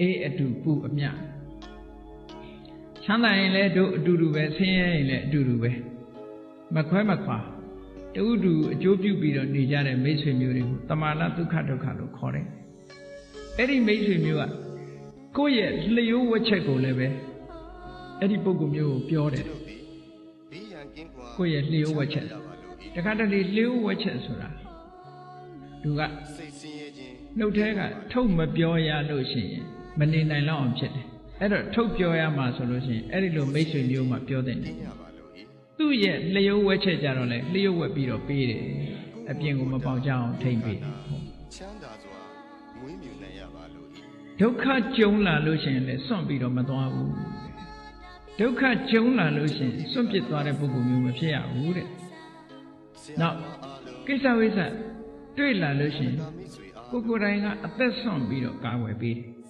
အေးအတူပူအမြချမ်းသာရင်လည်းတို့အတူတူပဲဆင်းရဲရင်လည်းအတူတူပဲမခွဲမခွာတူတူအကျိုးပြုပြီးတော့နေကြတဲ့မိတ်ဆွေမျိုးတွေကိုတမာနဒုက္ခဒုက္ခလို့ခေါ်တယ်အဲ့ဒီမိတ်ဆွေမျိုးကကိုယ့်ရဲ့လျှိုးဝက်ချက်ကိုလည်းပဲအဲ့ဒီပုဂ္ဂိုလ်မျိုးကိုပြောတယ်တို့သည်ဘေးရန်ကင်းကွာကိုယ့်ရဲ့လျှိုးဝက်ချက်ရပါလို့ဤတခါတလေလျှိုးဝက်ချက်ဆိုတာ သူကစိတ်ဆင်းရဲခြင်းနှုတ်ထဲကထုတ်မပြောရလို့ရှိရင်မနေနိုင်လောက်အောင်ဖြစ်တယ်အဲ့တော့ထုတ်ပြောရမှာဆိုလို့ရှိရင်အဲ့ဒီလိုမိတ်ဆွေမျိုးမှပြောတဲ့နေရပါလို့ဤသူ့ရဲ့လျှိုးဝက်ချက်ကြတော့လေလျှိုးဝက်ပြီးတော့ပေးတယ်အပြင်ကိုမပေါက်ကြအောင်ထိမ့်ပေးတယ်ချမ်းသာစွာမွေးမြူနိုင်ရပါလို့ဤဒုက္ခကြုံလာလို့ရှိရင်လည်းစွန့်ပြီးတော့မသွားဘူးဒုက္ခကြုံလာလို့ရှိရင်စွန့်ပစ်သွားတဲ့ပုဂ္ဂိုလ်မျိုးမဖြစ်ရဘူးတဲ့နောက်ကိစ္စဝိစ္စ တွေ့လာလို့ရှိရင်မိတ်ဆွေအားကိုယ်ကိုယ်တိုင်ကအသက်ဆွန့်ပြီးတော့ကာဝယ်ပေးတယ်